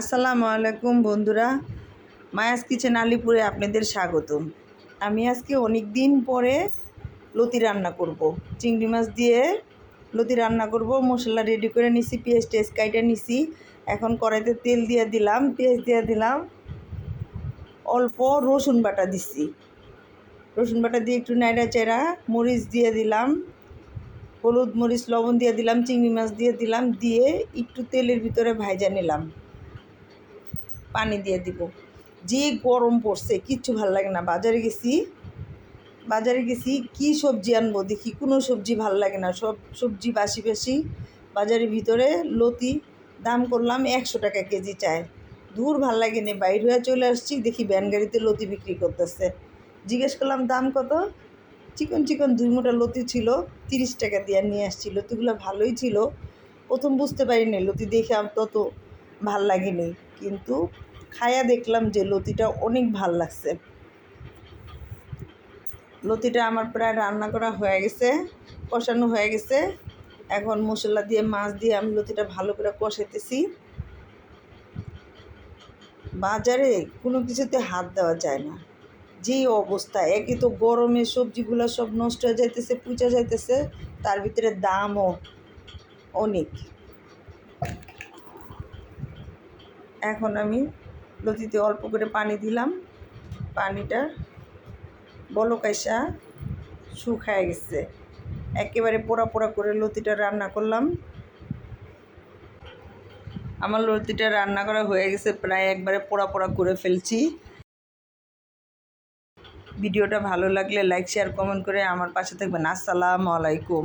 আসসালামু আলাইকুম বন্ধুরা। মায়াস কিচেন আলিপুরে আপনাদের স্বাগতম। আমি আজকে অনেক দিন পরে লতি রান্না করব। চিংড়ি মাছ দিয়ে লতি রান্না করব। মশলা রেডি করে নিছি পেঁয়াজ টেস্ট কাইটে নিছি। এখন কড়াইতে তেল দিয়ে দিলাম পেঁয়াজ দিয়ে দিলাম। অল্প রসুন বাটা দিছি। রসুন বাটা দিয়ে একটু নাইড়া চেরা মরিচ দিয়ে দিলাম। হলুদ মরিচ, লবণ দিয়ে দিলাম, চিংড়ি মাছ দিয়ে দিলাম। দিয়ে একটু তেলের ভিতরে ভাইজা নিলাম। পানি দিয়ে দিব। যে গরম পড়ছে, কিচ্ছু ভালো লাগে না। বাজারে গেছি বাজারে গেছি, কি সবজি আনব দেখি, কোনো সবজি ভালো লাগে না। সব সবজি বাসি বাসি, বাজারের ভিতরে লতি, দাম করলাম একশো টাকা কেজি চায়। দূর ভালো লাগে না বাইর হয়ে চলে আসছি, দেখি ভ্যান গাড়িতে লতি বিক্রি করতেছে। জিজ্ঞেস করলাম, দাম কত? চিকন চিকন, দুই মোটা লতি ছিল, তিরিশ টাকা দিয়ে নিয়ে আসছি লতিগুলো ভালোই ছিল। প্রথম বুঝতে পারিনি, লতি দেখে আমার তত ভালো লাগেনি। কিন্তু খায়া দেখলাম যে লতিটা অনেক ভালো লাগছে। লতিটা আমার প্রায় রান্না করা হয়ে গেছে, কষানো হয়ে গেছে। এখন মশলা দিয়ে, মাছ দিয়ে আমি লতিটা ভালো করে কষাইতেছি। বাজারে কোনো কিছুতে হাত দেওয়া যায় না। যেই অবস্থা একই তো গরমে সবজিগুলো সব নষ্ট হয়ে যাইতেছে, পুচা যাইতেছে, তার ভিতরে দামও অনেক। এখন আমি লতিতে অল্প করে পানি দিলাম। পানিটা বলকাইসা শুকায় গেছে। একেবারে পোড়া পোড়া করে লতিটা রান্না করলাম। আমার লতিটা রান্না করা হয়ে গেছে প্রায় একবারে পোড়া পোড়া করে ফেলছি। ভিডিওটা ভালো লাগলে লাইক শেয়ার কমেন্ট করে আমার পাশে থাকবেন। আসসালামু আলাইকুম।